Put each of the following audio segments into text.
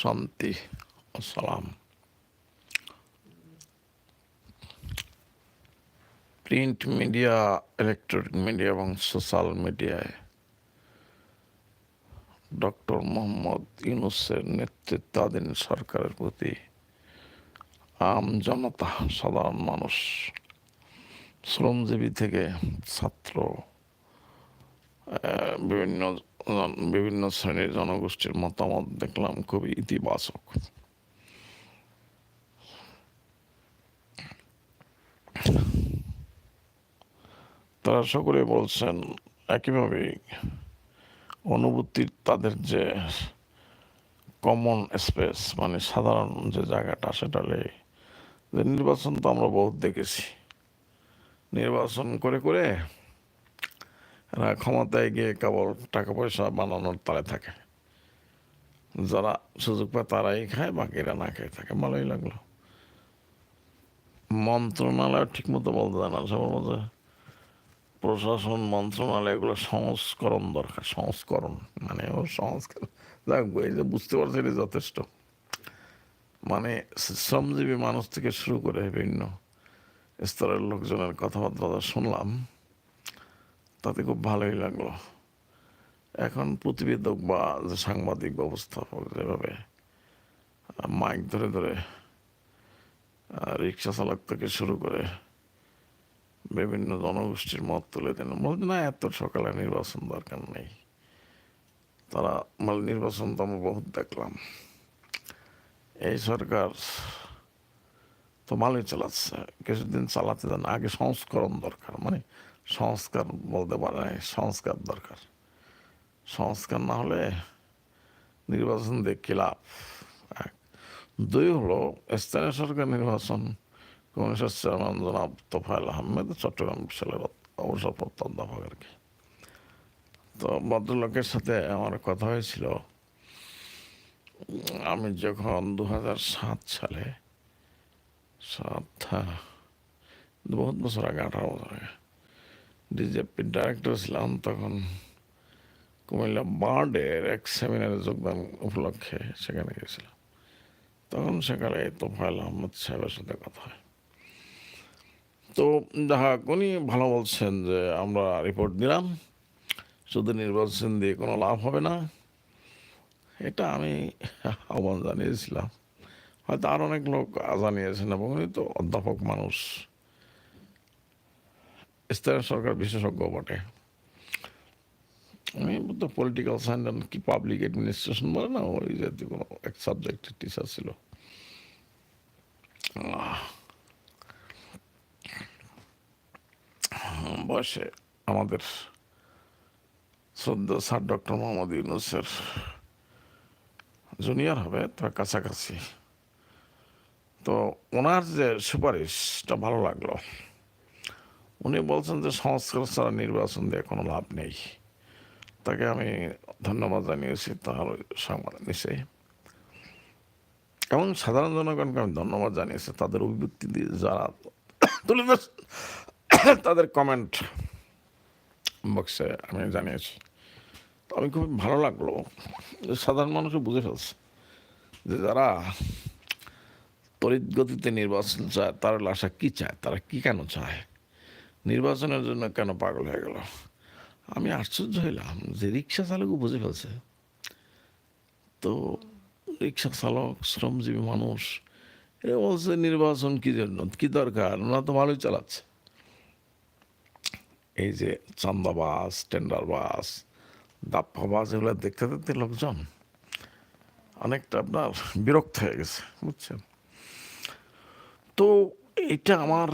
শান্তি ও সালাম। প্রিন্ট মিডিয়া, ইলেকট্রনিক মিডিয়া এবং সোশ্যাল মিডিয়ায় ডক্টর মোহাম্মদ ইউনুসের নেতৃত্বাধীন সরকারের প্রতি আম জনতা, সাধারণ মানুষ, শ্রমজীবী থেকে ছাত্র বিভিন্ন বিভিন্ন শ্রেণির জনগোষ্ঠীর মতামত দেখলাম, খুবই ইতিবাচক। তারা সকলে বলছেন, একইভাবে অনুভূতির তাদের যে কমন স্পেস মানে সাধারণ যে জায়গাটা, সেটা যে নির্বাচন তো আমরা বহুত দেখেছি। নির্বাচন করে করে এরা ক্ষমতায় গিয়ে কেবল টাকা পয়সা বানানোর তালে থাকে। যারা সুযোগ পায় তারাই খায়, বাকিরা না খেয়ে থাকে। ভালোই লাগল। মন্ত্রণালয় ঠিক মতো বলতে দেয় না। সবার মধ্যে প্রশাসন, মন্ত্রণালয় এগুলো সংস্করণ দরকার। সংস্করণ মানে ও সংস্কার। যাক, এই যে বুঝতে পারছি এটা যথেষ্ট। মানে শ্রমজীবী মানুষ থেকে শুরু করে বিভিন্ন স্তরের লোকজনের কথাবার্তা শুনলাম তাতে খুব ভালোই লাগল। এখন প্রতিবেদক বা সাংবাদিক ব্যবস্থাপক যেভাবে মাইক ধরে ধরে রিক্সা চালক থেকে শুরু করে বিভিন্ন জনগোষ্ঠীর মত তুলে দেন বলছে না, এত সকালে নির্বাচন দরকার নেই। তারা মানে নির্বাচন তো আমরা বহুত দেখলাম। এই সরকার তো ভালোই চালাচ্ছে। কিছুদিন চালাতে দেন, আগে সংস্করণ দরকার। মানে সংস্কার বলতে পারে সংস্কার দরকার। সংস্কার না হলে নির্বাচন কি লাভ। দুই হলো স্থানীয় সরকার নির্বাচন কমিশন চেয়ারম্যান জনাব তোফায়েল আহমেদ চট্টগ্রাম বিশালের অবসরপ্রাপ্ত অধ্যাপক আর কি। তো ভদ্রলোকের সাথে আমার কথা হয়েছিল। আমি যখন দু সাত সালে সাত হ্যাঁ, বহুত বছর আগে আঠারো বছর আগে ডিজেপির ডাইরেক্টর ছিলাম তখন কুমিল্লা বার্ডের এক সেমিনারে যোগদান উপলক্ষে সেখানে গেছিলাম তখন সেখানে তোফায়েল আহমদ সাহেবের সাথে কথা হয় তো যাহা উনি ভালো বলছেন যে আমরা রিপোর্ট দিলাম শুধু নির্বাচন দিয়ে কোনো লাভ হবে না এটা আমি আহ্বান জানিয়েছিলাম হয়তো আর অনেক লোক জানিয়েছেন এবং উনি তো অধ্যাপক মানুষ স্থানীয় সরকার বিশেষজ্ঞ বটে। আমি তো পলিটিক্যাল সায়েন্স কি পাবলিক অ্যাডমিনিস্ট্রেশন বলে না, ওই জাতীয় কোনো এক সাবজেক্টের টিচার ছিল। বয়সে আমাদের শ্রদ্ধা স্যার ডক্টর মোহাম্মদ ইউনুসের জুনিয়র হবে, তার কাছাকাছি। তো ওনার যে সুপারিশটা ভালো লাগল। উনি বলছেন যে সংস্কার ছাড়া নির্বাচন দিয়ে কোনো লাভ নেই। তাকে আমি ধন্যবাদ জানিয়েছি তার সংবাদ নিশ্চয়ই এবং সাধারণ জনগণকে আমি ধন্যবাদ জানিয়েছি তাদের অভিব্যক্তি দিয়ে যারা তুলে তাদের কমেন্ট বক্সে আমি জানিয়েছি। তো আমি খুব ভালো লাগল যে সাধারণ মানুষও বুঝে ফেলছে যে যারা তড়িৎ গতিতে নির্বাচন চায়, তারা আশা কী চায়, তারা কি কেন চায়? নির্বাচনের জন্য কেন পাগল হয়ে গেল? আমি আশ্চর্য হইলাম যে রিক্সা চালকও বুঝে ফেলছে। তো রিক্সা চালক, শ্রমজীবী মানুষ, এ বলছে নির্বাচন কি জন্য? কি দরকার? ওরা তো ভালোই চালাচ্ছে। এই যে চান্দাবাস টেন্ডার বাস দাপ্পা বাস এগুলো দেখতে দেখতে লোকজন অনেকটা আপনার বিরক্ত হয়ে গেছে, বুঝছেন? তো এটা আমার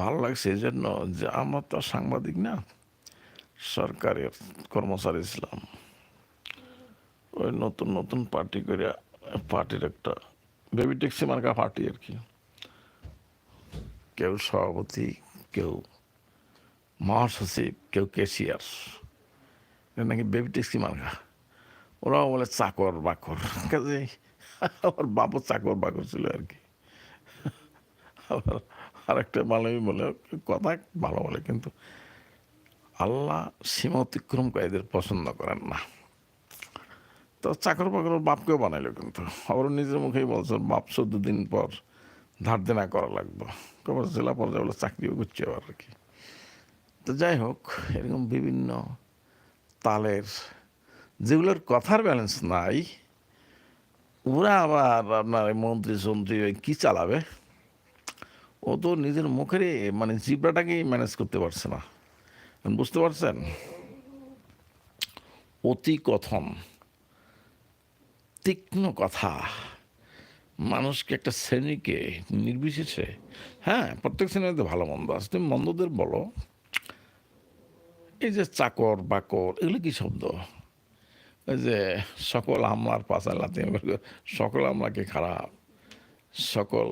ভালো লাগছে এই জন্য যে আমরা তো সাংবাদিক না, সরকারের কর্মচারী ছিলাম। ওই নতুন নতুন পার্টি করে, পার্টির একটা বেবি ট্যাক্সি মার্কা পার্টি আর কি। কেউ সভাপতি, কেউ মহাসচিব, কেউ এটা নাকি বেবি ট্যাক্সি মার্কা। ওরাও বলে চাকর বাকর কাজে আমার বাবু চাকর বাকর ছিল আর কি। আবার আরেকটা মালবী বলে, কথা ভালো বলে, কিন্তু আল্লাহ সীমা অতিক্রম এদের পছন্দ করেন না। তো চাকর বাকর বাপকেও বানাইলো কিন্তু। আবার নিজের মুখেই বলছে, বাপ চোদ্দ দিন পর ধার দেনা করা লাগবে। কবার জেলা পর্যায়ে বলে চাকরিও করছে আবার আর কি। তো যাই হোক, এরকম বিভিন্ন তালের যেগুলোর কথার ব্যালেন্স নাই, ওরা আবার আপনার মন্ত্রী সন্ত্রী কী চালাবে? ও তো নিজের মুখেরই মানে জিব্রাটাকেই ম্যানেজ করতে পারছে না। বুঝতে পারছেন? অতি কথন তীক্ষ্ণ কথা। মানুষকে একটা শ্রেণীকে নির্বিশেষে হ্যাঁ প্রত্যেক শ্রেণীতে ভালো মন্দ আছে। তুমি মন্দদের বলো। এই যে চাকর, বাকর, এগুলো কি শব্দ? ওই যে সকল আমলার পাশা লাতিন সকল আমলা কি খারাপ, সকল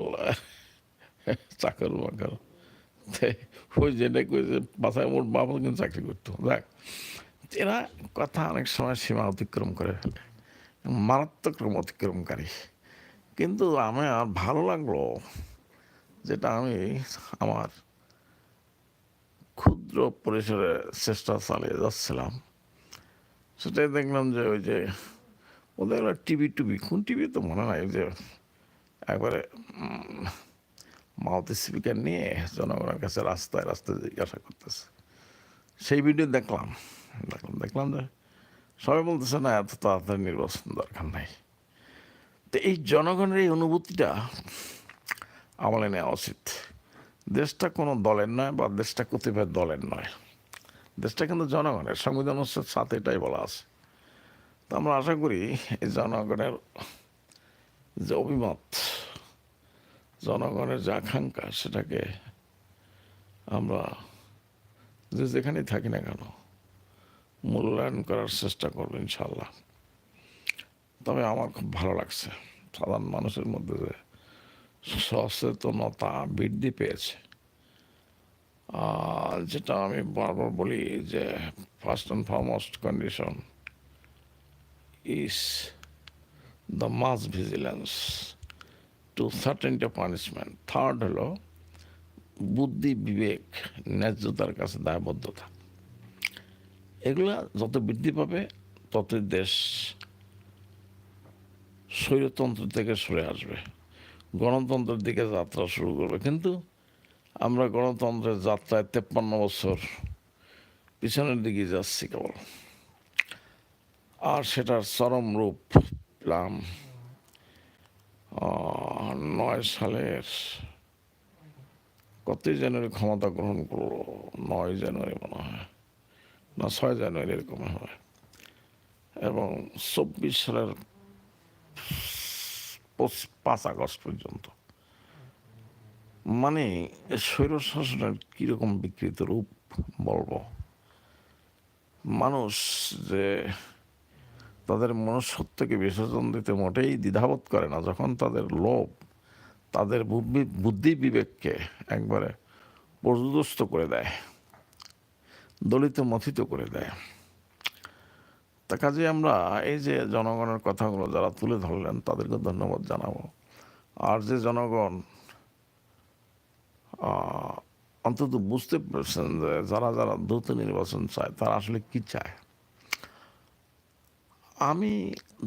চাকর বাকর। ওই যে বাসায় মোট বাবা কিন্তু চাকরি করতো। দেখ এরা কথা অনেক সময় সীমা অতিক্রম করে ফেলে। মারাত্মক রকম অতিক্রমকারী। কিন্তু আমার ভালো লাগল যেটা আমি আমার ক্ষুদ্র পরিসরে চেষ্টা চালিয়ে যাচ্ছিলাম। সেটাই দেখলাম যে ওই যে ওদের টিভি টুবি কোন টিভি তো মনে নাই যে একবারে মাউথ স্পিকার নিয়ে জনগণের কাছে রাস্তায় রাস্তায় জিজ্ঞাসা করতেছে। সেই ভিডিও দেখলাম। দেখলাম দেখলাম যে সবাই বলতেছে, না, এত তাড়াতাড়ি নির্বাচন দরকার নাই। তো এই জনগণের এই অনুভূতিটা আমলে নেওয়া উচিত। দেশটা কোনো দলের নয় বা দেশটা কতিপয় দলের নয়। দেশটা কিন্তু জনগণের, সংবিধান হচ্ছে সাথে এটাই বলা আছে। তো আমরা আশা করি এই জনগণের যে অভিমত জনগণের যে আকাঙ্ক্ষা, সেটাকে আমরা যে যেখানেই থাকি না কেন, মূল্যায়ন করার চেষ্টা করব ইনশাল্লাহ তবে আমার খুব ভালো লাগছে সাধারণ মানুষের মধ্যে যে সচেতনতা বৃদ্ধি পেয়েছে। আর যেটা আমি বারবার বলি যে first and foremost condition is the mass vigilance to certainty punishment third হলো, বুদ্ধি, বিবেক, ন্যায্যতার কাছে দায়বদ্ধতা। এগুলা যত বৃদ্ধি পাবে, ততই দেশ স্বৈরতন্ত্র থেকে সরে আসবে। গণতন্ত্রের দিকে যাত্রা শুরু করবে। কিন্তু আমরা গণতন্ত্রের যাত্রায় তেপ্পান্ন বছর পিছনের দিকে যাচ্ছি কেবল। আর সেটার চরম রূপ পেলাম নয় সালের কতই জানুয়ারি ক্ষমতা গ্রহণ করল, নয় জানুয়ারি মনে হয়, না, ছয় জানুয়ারি এরকম হয়। এবং চব্বিশ সালের পাঁচ আগস্ট পর্যন্ত। মানে স্বৈর শাসনের কীরকম বিকৃত রূপ বলব? মানুষ যে তাদের মনুষ্যত্বকে বিসর্জন দিতে মোটেই দ্বিধাবোধ করে না। যখন তাদের লোভ, তাদের বুদ্ধি বিবেককে একবারে পর্যদস্ত করে দেয়, দলিত মথিত করে দেয়। তা কাজে আমরা এই যে জনগণের কথাগুলো যারা তুলে ধরলেন, তাদেরকে ধন্যবাদ জানাব। আর যে জনগণ অন্তত বুঝতে পেরেছেন যে যারা যারা দ্রুত নির্বাচন চায়, তারা আসলে কি চায়? আমি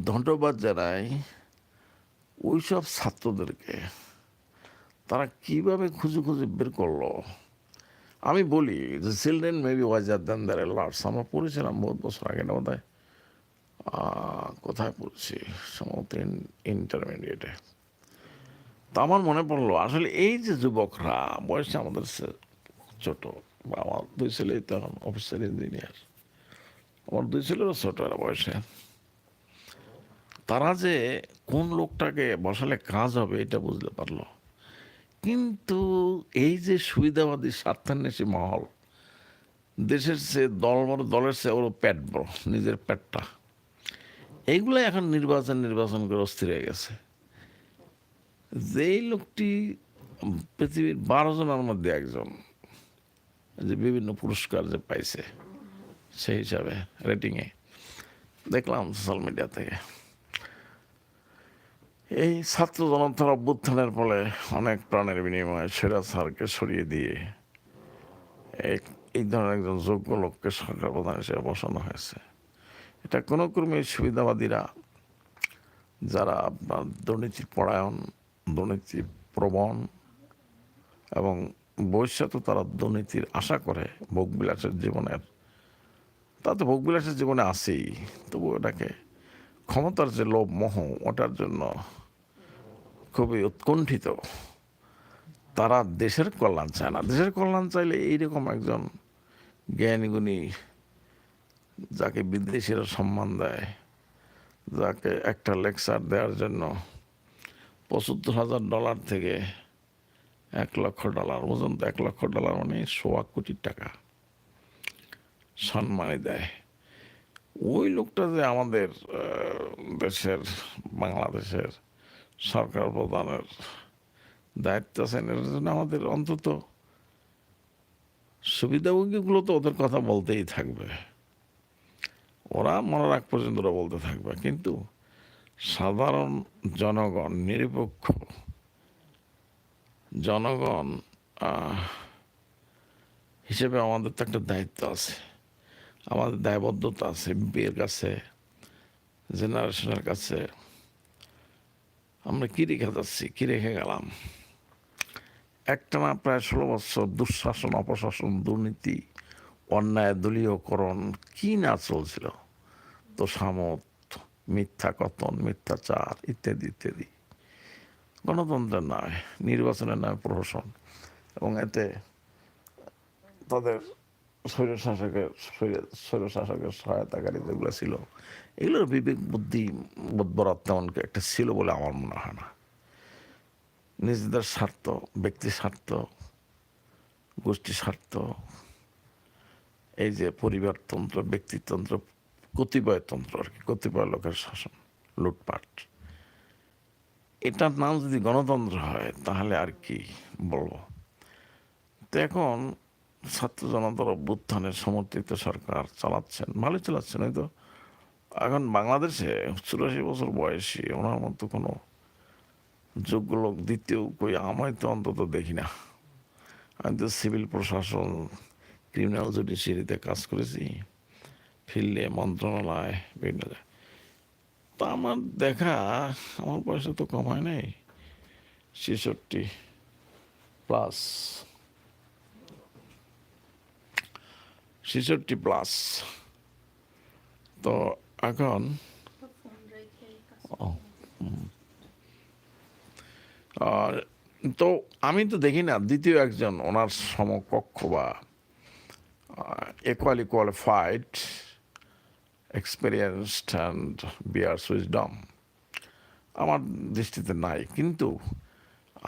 ধন্যবাদ জানাই ওইসব ছাত্রদেরকে। তারা কীভাবে খুঁজে খুঁজে বের করল? আমি বলি যে children may be wiser than their elders আমরা পড়েছিলাম বহুত বছর আগে না বোধহয়? কোথায় পড়ছি? সম্ভবত ইন্টারমিডিয়েটে তো আমার মনে পড়ল, আসলে এই যে যুবকরা, বয়সে আমাদের ছোট, বা আমার দুই ছেলেই তো এখন অফিসার ইঞ্জিনিয়ার আমার দুই ছেলেরও ছোট বয়সে। তারা যে কোন লোকটাকে বসালে কাজ হবে এটা বুঝতে পারল কিন্তু এই যে সুবিধাবাদী স্বার্থান্বেষী মহল, দেশের সে দল বড়, দলের সে ওর পেট বড়, নিজের পেটটা, এইগুলো এখন নির্বাচন নির্বাচন করে অস্থির হয়ে গেছে। যেই লোকটি পৃথিবীর বারো জনের মধ্যে একজন যে বিভিন্ন পুরস্কার যে পাইছে, সেই হিসাবে রেটিংয়ে দেখলাম সোশ্যাল মিডিয়া থেকে। এই ছাত্র জনতার অভ্যুত্থানের ফলে অনেক প্রাণের বিনিময়ে সেরা স্যারকে সরিয়ে দিয়ে এক, এই ধরনের একজন যোগ্য লোককে সরকার প্রধান হিসেবে বসানো হয়েছে। এটা কোনো ক্রমে সুবিধাবাদীরা, যারা আপনার দুর্নীতির পরায়ণ, দুর্নীতি প্রবণ এবং ভবিষ্যতে তারা দুর্নীতির আশা করে ভোগবিলাসের জীবনের, তা তো ভোগবিলাসের জীবনে আসেই তবু এটাকে ক্ষমতার যে লোভ মোহ, ওটার জন্য খুবই উৎকণ্ঠিত। তারা দেশের কল্যাণ চায় না। দেশের কল্যাণ চাইলে এইরকম একজন জ্ঞানীগুণী যাকে বিদেশিরা সম্মান দেয়, যাকে একটা লেকচার দেওয়ার জন্য পঁচাত্তর হাজার ডলার থেকে এক লক্ষ ডলার পর্যন্ত, এক লক্ষ ডলার মানে সোয়া কোটি টাকা সম্মানী দেয়। ওই লোকটা যে আমাদের দেশের, বাংলাদেশের সরকার প্রধানের দায়িত্ব আছেন এর জন্য আমাদের অন্তত সুবিধাভোগীগুলো তো ওদের কথা বলতেই থাকবে। ওরা মনে রাখ পর্যন্ত ওরা বলতে থাকবে। কিন্তু সাধারণ জনগণ, নিরপেক্ষ জনগণ হিসেবে আমাদের তো একটা দায়িত্ব আছে। আমাদের দায়বদ্ধতা আছে বিয়ের কাছে, জেনারেশনের কাছে। আমরা কী রেখে যাচ্ছি? কী রেখে গেলাম? একটানা প্রায় ষোলো বছর দুঃশাসন, অপশাসন, দুর্নীতি অন্যায় দলীয়করণ কী না চলছিল? তো সামত, মিথ্যা কথন, মিথ্যাচার, ইত্যাদি ইত্যাদি। গণতন্ত্রের নয়, নির্বাচনের নয়, প্রহসন। এবং এতে তাদের স্বৈর শাসকের স্বৈর শাসকের সহায়তাকারী যেগুলো ছিল এগুলোর বিবেক বুদ্ধি বোধবরাত তেমন একটা ছিল বলে আমার মনে হয় না। নিজেদের স্বার্থ, ব্যক্তি স্বার্থ, গোষ্ঠী স্বার্থ, এই যে পরিবারতন্ত্র ব্যক্তিতন্ত্র কতিপয়তন্ত্র আর কি, কতিপয় লোকের শাসন, লুটপাট, এটার নাম যদি গণতন্ত্র হয়, তাহলে আর কি বলব? তো এখন ছাত্র জনতার অভ্যুত্থানের সমর্থিত সরকার চালাচ্ছেন ভালো চালাচ্ছেন, হয়তো এখন বাংলাদেশে চুরাশি বছর বয়সী ওনার মতো কোনো যোগ্য লোক দ্বিতীয় কই আমায় তো অন্তত দেখি না। আমি তো সিভিল প্রশাসন, ক্রিমিনাল জুডিশিয়ারিতে কাজ করেছি, ফিল্ডে মন্ত্রণালয়, বিভিন্ন। তা আমার দেখা, আমার বয়সে তো কম হয় নাই, ছেষট্টি প্লাস। ছেষট্টি প্লাস। তো এখন ফোন ও, আর তো আমি তো দেখি না দ্বিতীয় একজন ওনার সমকক্ষ বা equally qualified, experienced and bear wisdom. আমার দৃষ্টিতে নাই কিন্তু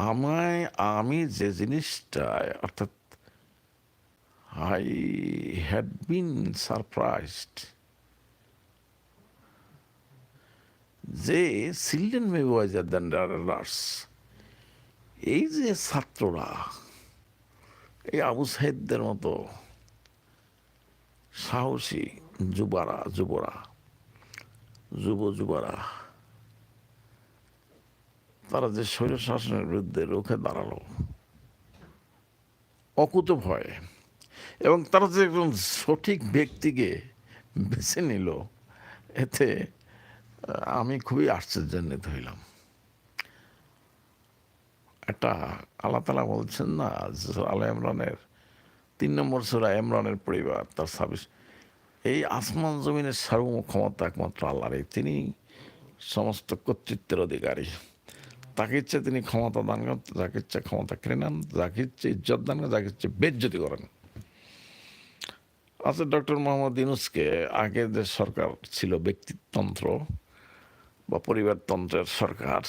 আমায় আমি যে জিনিসটা অর্থাৎ আই হ্যাড বিন সারপ্রাইজড যে children may wiser than elders এই যে ছাত্ররা, এই আবু সাহেবদের মতো সাহসী যুবারা, যুবরা, যুব যুবরা, তারা যে স্বৈর শাসনের বিরুদ্ধে রুখে দাঁড়াল অকুত ভয় এবং তারা যে একজন সঠিক ব্যক্তিকে বেছে নিল, এতে আমি খুবই আশ্চর্যান্বিত হইলাম। একটা আল্লাহ তালা বলছেন না আল্লাহ ইমরানের তিন নম্বর সুরা ইমরানের পরিবার, তার সাবিস এই আসমান জমিনের সার্বভৌম ক্ষমতা একমাত্র আল্লাহরই, তিনি সমস্ত কর্তৃত্বের অধিকারী। তাকে ইচ্ছে তিনি ক্ষমতা দান করেন, যাকে ইচ্ছে ক্ষমতা কিনে নেন, যাকে ইচ্ছে ইজ্জত দান করেন, যাকে ইচ্ছে বেজ্জতি করেন। আচ্ছা ডক্টর মোহাম্মদ ইউনুসকে আগে যে সরকার ছিল ব্যক্তিতন্ত্র বা পরিবারতন্ত্রের সরকার,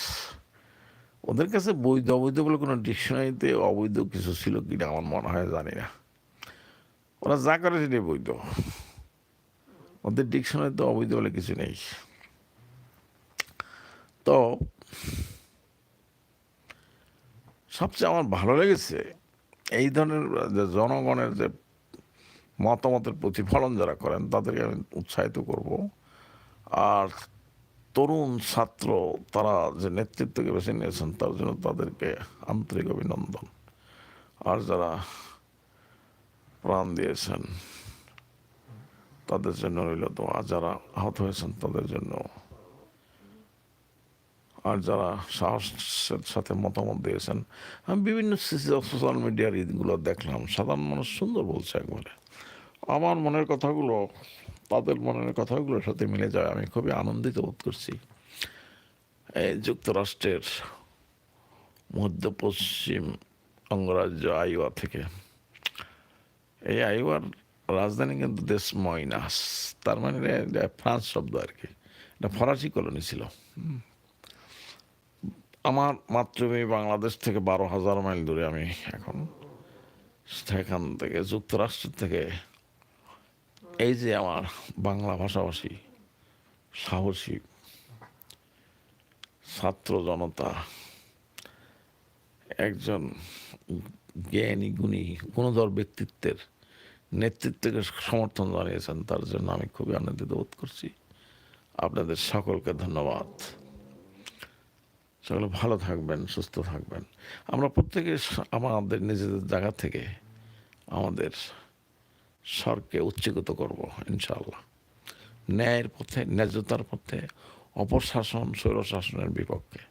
ওদের কাছে বৈধ, অবৈধ বলে কোনো ডিকশনারিতে অবৈধ কিছু ছিল কিনা আমার মনে হয় জানি না। ওরা যা করে সেটাই বৈধ। ওদের ডিকশনারিতে অবৈধ বলে কিছু নেই। তো সবচেয়ে আমার ভালো লেগেছে এই ধরনের, যে জনগণের যে মতামতের প্রতিফলন যারা করেন, তাদেরকে আমি উৎসাহিত করব। আর তরুণ ছাত্র তারা যে নেতৃত্বকে বেছে নিয়েছেন, তার জন্য তাদেরকে আন্তরিক অভিনন্দন। আর যারা প্রাণ দিয়েছেন, তাদের জন্য রইল দোয়া। যারা আহত হয়েছেন, তাদের জন্য। আর যারা সাহসের সাথে মতামত দিয়েছেন, আমি বিভিন্ন সোশ্যাল মিডিয়ার ঈদগুলো দেখলাম। সাধারণ মানুষ সুন্দর বলছে একবারে। আমার মনের কথাগুলো তাদের মনের কথাগুলোর সাথে মিলে যায়। আমি খুবই আনন্দিত বোধ করছি। এই যুক্তরাষ্ট্রের মধ্য পশ্চিম অঙ্গরাজ্য আইওয়া থেকে। এই আইওয়ার রাজধানী কিন্তু দেশ ময়নাস। তার মানে ফ্রান্স শব্দ আর কি। এটা ফরাসি কলোনি ছিল। আমার মাতৃভূমি বাংলাদেশ থেকে বারো হাজার মাইল দূরে আমি এখন সেখান থেকে যুক্তরাষ্ট্র থেকে এই যে আমার বাংলা ভাষাভাষী, সাহসী ছাত্র জনতা, একজন জ্ঞানী, গুণী, গুণধর ব্যক্তিত্বের নেতৃত্বকে সমর্থন জানিয়েছেন, তার জন্য আমি খুবই আনন্দিত বোধ করছি। আপনাদের সকলকে ধন্যবাদ। সকলে ভালো থাকবেন, সুস্থ থাকবেন। আমরা প্রত্যেকে আমাদের নিজেদের জায়গা থেকে আমাদের স্বরকে উচ্চীকৃত করব ইনশাল্লাহ ন্যায়ের পথে ন্যায্যতার পথে অপশাসন স্বৈরশাসনের বিপক্ষে।